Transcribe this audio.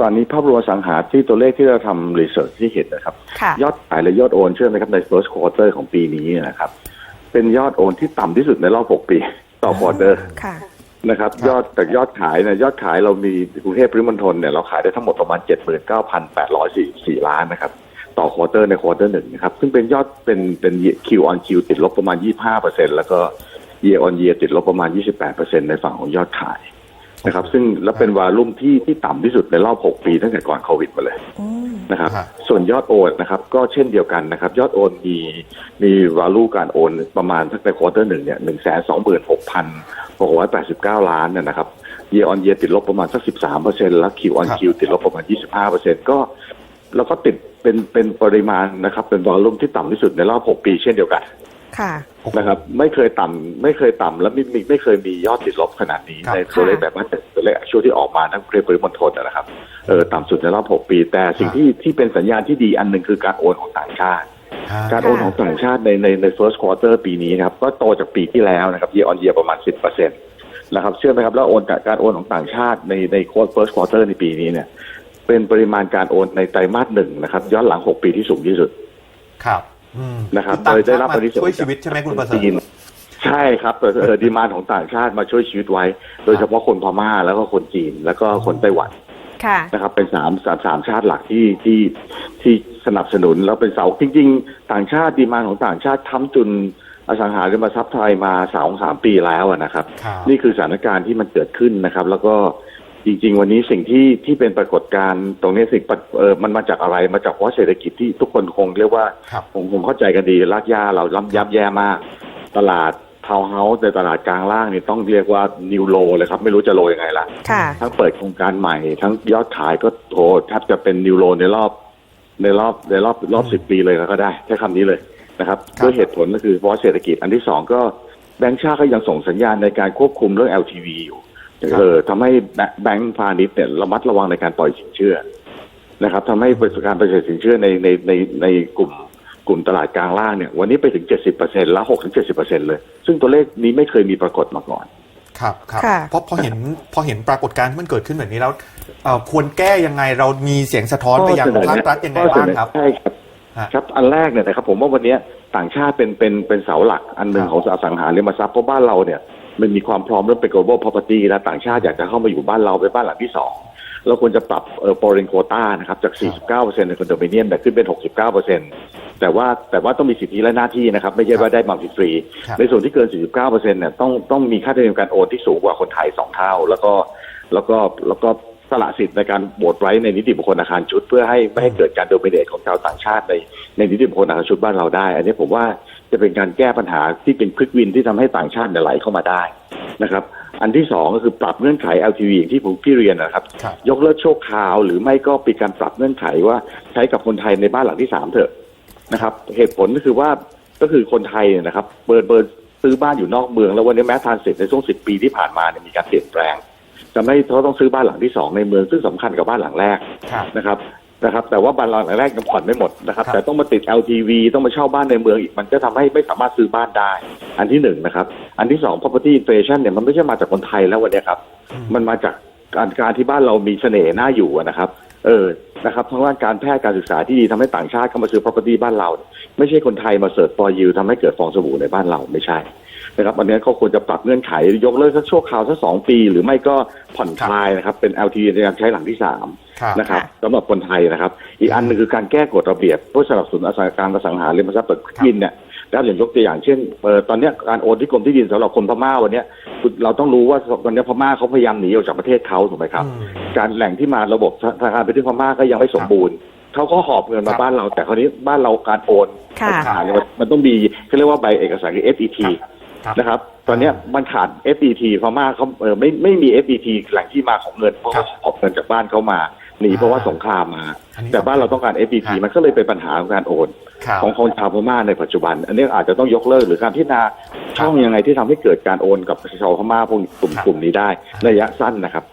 ตอนนี้ภาพรวมอสังหาที่ตัวเลขที่เราทำรีเสิร์ชที่เห็นนะครับค่ะยอดขายและยอดโอนเชื่อไหมครับใน first quarter ของปีนี้นะครับ เป็นยอดโอนที่ต่ำที่สุดในรอบ 6 ปี ต่อควอเตอร์ค่ะนะครับครับ ยอดจากยอดขายเนี่ยยอดขายเรามีกรุงเทพปริมณฑลเนี่ยเราขายได้ทั้งหมดประมาณ 79,844 ล้านนะครับต่อควอเตอร์ในควอเตอร์หนึ่งนะครับ ซึ่งเป็นยอดเป็นเป็น Q on Q ติดลบประมาณ 25%แล้วก็ year on year ติดลบประมาณ 28%ในฝั่งของยอดขาย นะครับ ซึ่งแล้วเป็นวาลุ่มที่ที่ต่ำที่สุดในรอบ 6 ปีตั้งแต่ก่อนโควิดมาเลยอืมนะครับฮะส่วนยอดโอนนะครับก็เช่นเดียวกันนะครับ ยอดโอนมีมีวาลูการโอนประมาณทั้งในควอเตอร์หนึ่งเนี่ยหนึ่งแสนสองหมื่นหกพันหกร้อยแปดสิบเก้าล้านเนี่ยนะครับเยออนเยติดลบประมาณสักสิบสามเปอร์เซ็นต์แล้วคิวออนครับคิวติดลบประมาณยี่สิบห้าเปอร์เซ็นต์ก็แล้วก็ติดเป็นเป็นปริมาณนะครับ เป็นวอลลุ่มที่ต่ำที่สุดในรอบหกปีเช่นเดียวกัน ค่ะโอ้โหนะครับ ไม่เคยต่ำไม่เคยต่ำและไม่ไม่ไม่เคยมียอดติดลบขนาดนี้ครับในตัวเลขแบบว่าตัวเลขช่วงที่ออกมาทั้งเรียบปริมณฑลนะครับเออต่ำสุดในรอบหกปี แต่สิ่งที่ที่เป็นสัญญาณที่ดีอันหนึ่งคือการโอนของต่างชาติฮะการโอนของต่างชาติในในใน first quarter ปีนี้นะครับก็โตจากปีที่แล้วนะครับ year on year ประมาณ 10%นะครับเชื่อไหมครับแล้วโอนการโอนของต่างชาติในใน first quarter ในปีนี้เนี่ย เป็นปริมาณการโอนในไตรมาสหนึ่งนะครับ ย้อนหลัง 6 ปีที่สูงที่สุดครับอืม นะครับอต่างโดยได้ชาติรับมาอานิสงส์ช่วยชีวิตใช่ไหมคุณประเสริฐจีนใช่ครับเออเออดีมานของต่างชาติมาช่วยชีวิตไว้ โดยเฉพาะคนพม่าแล้วก็คนจีนแล้วก็คนไต้หวันค่ะนะครับเป็นสามสามสามชาติหลักที่ที่ที่สนับสนุนแล้วเป็นเสาจริง ๆ ต่างชาติดีมานของต่างชาติค้ำจุนอสังหาริมทรัพย์ไทยมาสองสามปีแล้วอะนะครับครับ นี่คือสถานการณ์ที่มันเกิดขึ้นนะครับ แล้วก็ จริง ๆ วันนี้สิ่งที่ที่เป็นปรากฏการณ์ตรงนี้สิ่งปะเออมันมาจากอะไรมาจากเพราะเศรษฐกิจที่ทุกคนคงเรียกว่าครับผมผมเข้าใจกันดีลากย่าเราล้ำยับแย่มาก ตลาดทาวน์เฮาส์ในตลาดกลางล่างนี่ต้องเรียกว่านิวโลเลยครับ ไม่รู้จะโลยังไงล่ะค่ะทั้งเปิดโครงการใหม่ ทั้งยอดขายก็โถแทบจะเป็นนิวโรในรอบ ในรอบในรอบรอบสิบปีเลยก็ได้ใช้คำนี้เลยนะครับครับ ด้วยเหตุผลก็คือเพราะเศรษฐกิจอันที่สองก็แบงก์ชาติก็ยังส่งสัญญาณในการควบคุมเรื่อง LTV อยู่ เออทำให้แบงก์พาณิชย์เนี่ยระมัดระวังในการปล่อยสินเชื่อนะครับทำให้บริการปล่อยสินเชื่อในในในในกลุ่มกลุ่มตลาดกลางล่างเนี่ย วันนี้ไปถึง 70%แล้ว6ถึง70%เลย ซึ่งตัวเลขนี้ไม่เคยมีปรากฏมาก่อน ครับครับค่ะเพราะพอเห็นพอเห็นปรากฏการณ์ที่มันเกิดขึ้นแบบนี้แล้วเอ่อควรแก้ยังไงเรามีเสียงสะท้อนไปยังภาครัฐยังไงบ้างครับใช่ครับฮะครับอันแรกเนี่ยนะครับผมว่าวันเนี้ยต่างชาติเป็นเป็นเป็นเสาหลักอันหนึ่งครับของอสังหาริมทรัพย์เพราะบ้านเราเนี่ย มันมีความพร้อมเรื่องเป็น global property และต่างชาติอยากจะเข้ามาอยู่บ้านเราเป็นบ้านหลังที่สองเราควรจะปรับเอ่อ foreign quota นะครับจาก 49%ในคอนโดมิเนียมแต่ขึ้นเป็น 69%แต่ว่าแต่ว่าต้องมีสิทธิและหน้าที่นะครับ ไม่ใช่ว่าได้มาฟรีครับ ในส่วนที่เกิน 49%เนี่ยต้องต้องมีค่าธรรมเนียมการโอนที่สูงกว่าคนไทยสองเท่า แล้วก็แล้วก็แล้วก็สละสิทธิ์ในการโหวตไว้ในนิติบุคคลอาคารชุด เพื่อให้ไม่ให้เกิดการโดมิเนตของชาวต่างชาติในในนิติบุคคลอาคารชุดบ้านเราได้ อันนี้ผมว่า จะเป็นการแก้ปัญหาที่เป็นควิกวินที่ทำให้ต่างชาติเนี่ยไหลเข้ามาได้นะครับ อันที่สองก็คือปรับเงื่อนไข LTV อย่างที่ผมพี่เรียนนะครับครับยกเลิกโชคคราว หรือไม่ก็ปีการปรับเงื่อนไขว่าใช้กับคนไทยในบ้านหลังที่สามเถอะนะครับ เหตุผลก็คือว่าก็คือคนไทยเนี่ยนะครับเปิดเปิดซื้อบ้านอยู่นอกเมือง แล้ววันนี้แม้ทานเสร็จในช่วงสิบปีที่ผ่านมาเนี่ยมีการเปลี่ยนแปลงทำให้เขาต้องซื้อบ้านหลังที่สองในเมืองซึ่งสำคัญกับบ้านหลังแรกครับนะครับ นะครับ แต่ว่าบ้านหลังแรกยังผ่อนไม่หมดนะครับ ครับ แต่ต้องมาติด LTV ต้องมาเช่าบ้านในเมืองอีกมันก็ทำให้ไม่สามารถซื้อบ้านได้ อันที่หนึ่งนะครับ อันที่สอง property inflation เนี่ยมันไม่ใช่มาจากคนไทยแล้ววันนี้ครับอืมมันมาจากการการที่บ้านเรามีเสน่ห์น่าอยู่อะนะครับ เออนะครับทั้งด้านการแพทย์การศึกษาที่ดีทำให้ต่างชาติเข้ามาซื้อ property บ้านเรา ไม่ใช่คนไทยมาเสิร์ฟ for you ทำให้เกิดฟองสบู่ในบ้านเราไม่ใช่ นะครับอันนี้เขาควรจะปรับเงื่อนไข ยกเลิกสักชั่วคราวสักสองปี หรือไม่ก็ผ่อนคลายนะครับ เป็น LTV ในการใช้หลังที่สามครับนะครับค่ะสำหรับคนไทยนะครับ อีกอันหนึงคือการแก้กฎระเบียบเพื่อสนับสนุนอสังการอสังหาริมทรัพย์เปิดกินเนี่ยแล้วอย่างยกตัวอย่างเช่นเอ่อตอนเนี้ยการโอนที่กรมที่ดินสำหรับคนพม่าวันเนี้ยคุณเราต้องรู้ว่าตอนเนี้ยพม่าเขาพยายามหนีออกจากประเทศเขาถูกไหมครับอืมการแหล่งที่มาระบบธนาคารไปที่พม่าก็ยังไม่สมบูรณ์เขาก็หอบเงินครัมาบบ้านเราแต่คราวนี้บ้านเราการโอนค่ะขาดเนี่ยมันมันต้องมีเขาเรียกว่าใบเอกสารคือ FET ครับ นะครับ ตอนเนี้ยมันขาด FET พม่าเขาเออไม่ไม่มี FET แหล่งที่มาของเงินเพราะครัเขาบหอบเงินจากบ้านเขามาหนีเพราะว่าอ่าสงครามมาอันนี้แต่บ้านเราต้องการ FET ครับมันก็เลยเป็นปัญหาของการโอนครับของคนชาวพม่าในปัจจุบัน อันนี้อาจจะต้องยกเลิกหรือการพิจารณาช่องยังไงที่ทำให้เกิดการโอนกับชาวพม่าพวกกลุ่มครับกลุ่มนี้ได้ระยะสั้นนะครับ